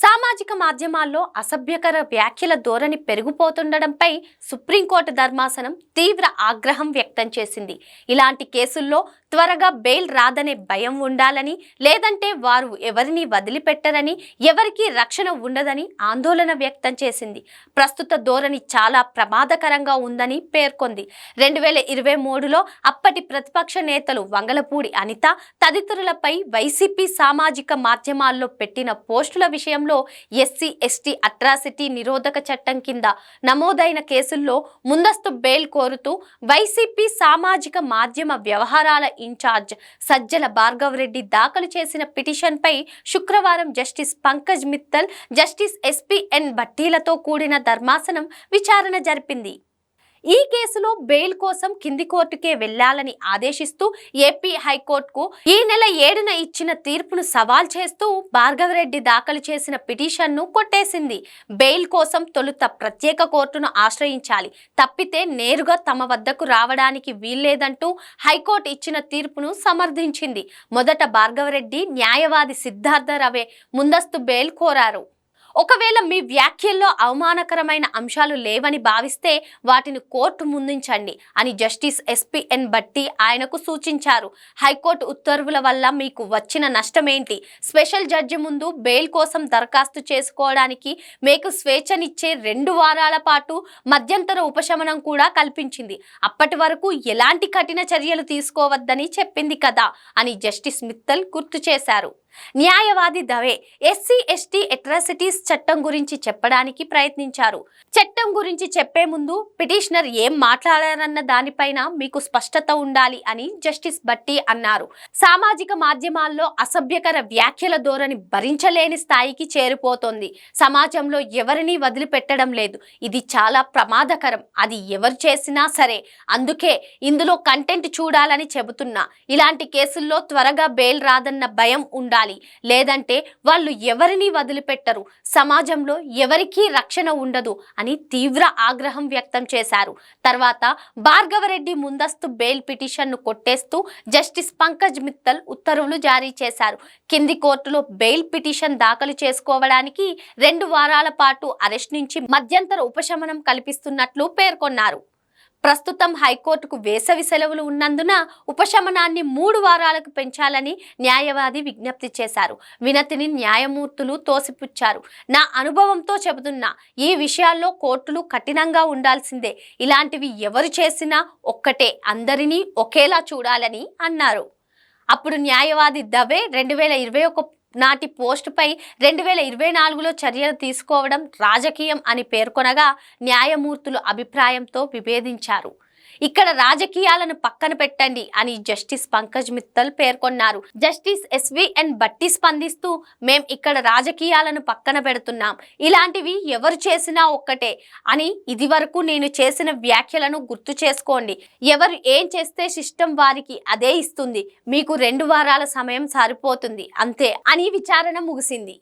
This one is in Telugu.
సామాజిక మాధ్యమాల్లో అసభ్యకర వ్యాఖ్యల ధోరణి పెరిగిపోతుండడంపై సుప్రీంకోర్టు ధర్మాసనం తీవ్ర ఆగ్రహం వ్యక్తం చేసింది. ఇలాంటి కేసుల్లో త్వరగా బెయిల్ రాదనే భయం ఉండాలని లేదంటే వారు ఎవరిని వదిలిపెట్టరని ఎవరికీ రక్షణ ఉండదని ఆందోళన వ్యక్తం చేసింది. ప్రస్తుత ధోరణి చాలా ప్రమాదకరంగా ఉందని పేర్కొంది. రెండు వేల ఇరవై మూడులో అప్పటి ప్రతిపక్ష నేతలు వంగలపూడి అనిత తదితరులపై వైసీపీ సామాజిక మాధ్యమాల్లో పెట్టిన పోస్టుల విషయంలో ఎస్సీ ఎస్టీ అట్రాసిటీ నిరోధక చట్టం కింద నమోదైన కేసుల్లో ముందస్తు బెయిల్ కోరుతూ వైసీపీ సామాజిక మాధ్యమ వ్యవహారాల ఇన్ఛార్జ్ సజ్జల భార్గవరెడ్డి దాఖలు చేసిన పిటిషన్పై శుక్రవారం justice Pankaj Mittal justice SPN భట్టీలతో కూడిన ధర్మాసనం విచారణ జరిపింది. ఈ కేసులో బెయిల్ కోసం కింది కోర్టుకే వెళ్ళాలని ఆదేశిస్తూ ఏపీ హైకోర్టుకు ఈ నెల ఏడున ఇచ్చిన తీర్పును సవాల్ చేస్తూ భార్గవరెడ్డి దాఖలు చేసిన పిటిషన్ను కొట్టేసింది. బెయిల్ కోసం తొలుత ప్రత్యేక కోర్టును ఆశ్రయించాలి. తప్పితే నేరుగా తమ వద్దకు రావడానికి వీల్లేదంటూ హైకోర్టు ఇచ్చిన తీర్పును సమర్థించింది. మొదట భార్గవరెడ్డి న్యాయవాది సిద్ధార్థ రవే ముందస్తు బెయిల్ కోరారు. ఒకవేళ మీ వ్యాఖ్యల్లో అవమానకరమైన అంశాలు లేవని భావిస్తే వాటిని కోర్టు ముందుంచండి అని జస్టిస్ ఎస్పీఎన్ బట్టి ఆయనకు సూచించారు. హైకోర్టు ఉత్తర్వుల వల్ల మీకు వచ్చిన నష్టమేంటి? స్పెషల్ జడ్జి ముందు బెయిల్ కోసం దరఖాస్తు చేసుకోవడానికి మీకు స్వేచ్ఛనిచ్చే రెండు వారాల పాటు మధ్యంతర ఉపశమనం కూడా కల్పించింది. అప్పటి వరకు ఎలాంటి కఠిన చర్యలు తీసుకోవద్దని చెప్పింది కదా అని జస్టిస్ మిత్తల్ గుర్తు చేశారు. న్యాయవాది దవే ఎస్సీ ఎస్టీ అట్రాసిటీస్ చట్టం గురించి చెప్పడానికి ప్రయత్నించారు. చట్టం గురించి చెప్పే ముందు పిటిషనర్ ఏం మాట్లాడారన్న దానిపైన మీకు స్పష్టత ఉండాలి అని జస్టిస్ బట్టి అన్నారు. సామాజిక మాధ్యమాల్లో అసభ్యకర వ్యాఖ్యల ధోరణి భరించలేని స్థాయికి చేరిపోతోంది. సమాజంలో ఎవరిని వదిలిపెట్టడం లేదు. ఇది చాలా ప్రమాదకరం. అది ఎవరు చేసినా సరే. అందుకే ఇందులో కంటెంట్ చూడాలని చెబుతున్నా. ఇలాంటి కేసుల్లో త్వరగా బెయిల్ రాదన్న భయం ఉండాలి. ఉండాలి. లేదంటే వాళ్ళు ఎవరిని వదిలిపెట్టరు. సమాజంలో ఎవరికీ రక్షణ ఉండదు అని తీవ్ర ఆగ్రహం వ్యక్తం చేశారు. తర్వాత భార్గవరెడ్డి ముందస్తు బెయిల్ పిటిషన్ను కొట్టేస్తూ జస్టిస్ పంకజ్ మిత్తల్ ఉత్తర్వులు జారీ చేశారు. కింది కోర్టులో బెయిల్ పిటిషన్ దాఖలు చేసుకోవడానికి రెండు వారాల పాటు అరెస్ట్ నుంచి మధ్యంతర ఉపశమనం కల్పిస్తున్నట్లు పేర్కొన్నారు. ప్రస్తుతం హైకోర్టుకు వేసవి సెలవులు ఉన్నందున ఉపశమనాన్ని మూడు వారాలకు పెంచాలని న్యాయవాది విజ్ఞప్తి చేశారు. వినతిని న్యాయమూర్తులు తోసిపుచ్చారు. నా అనుభవంతో చెబుతున్నా ఈ విషయాల్లో కోర్టులు కఠినంగా ఉండాల్సిందే. ఇలాంటివి ఎవరు చేసినా ఒక్కటే అందరినీ ఒకేలా చూడాలని అన్నారు. అప్పుడు న్యాయవాది దవే రెండు వేల ఇరవై ఒక నాటి పోస్టుపై రెండు వేల ఇరవై నాలుగులో చర్యలు తీసుకోవడం రాజకీయం అని పేర్కొనగా న్యాయమూర్తులు అభిప్రాయంతో విభేదించారు. ఇక్కడ రాజకీయాలను పక్కన పెట్టండి అని జస్టిస్ పంకజ్ మిత్తల్ పేర్కొన్నారు. జస్టిస్ ఎస్విఎన్ బట్టి స్పందిస్తూ మేం ఇక్కడ రాజకీయాలను పక్కన పెడుతున్నాం. ఇలాంటివి ఎవరు చేసినా ఒక్కటే అని ఇది వరకు నేను చేసిన వ్యాఖ్యలను గుర్తు చేసుకోండి. ఎవరు ఏం చేస్తే సిస్టమ్ వారికి అదే ఇస్తుంది. మీకు రెండు వారాల సమయం సరిపోతుంది. అంతే అని విచారణ ముగిసింది.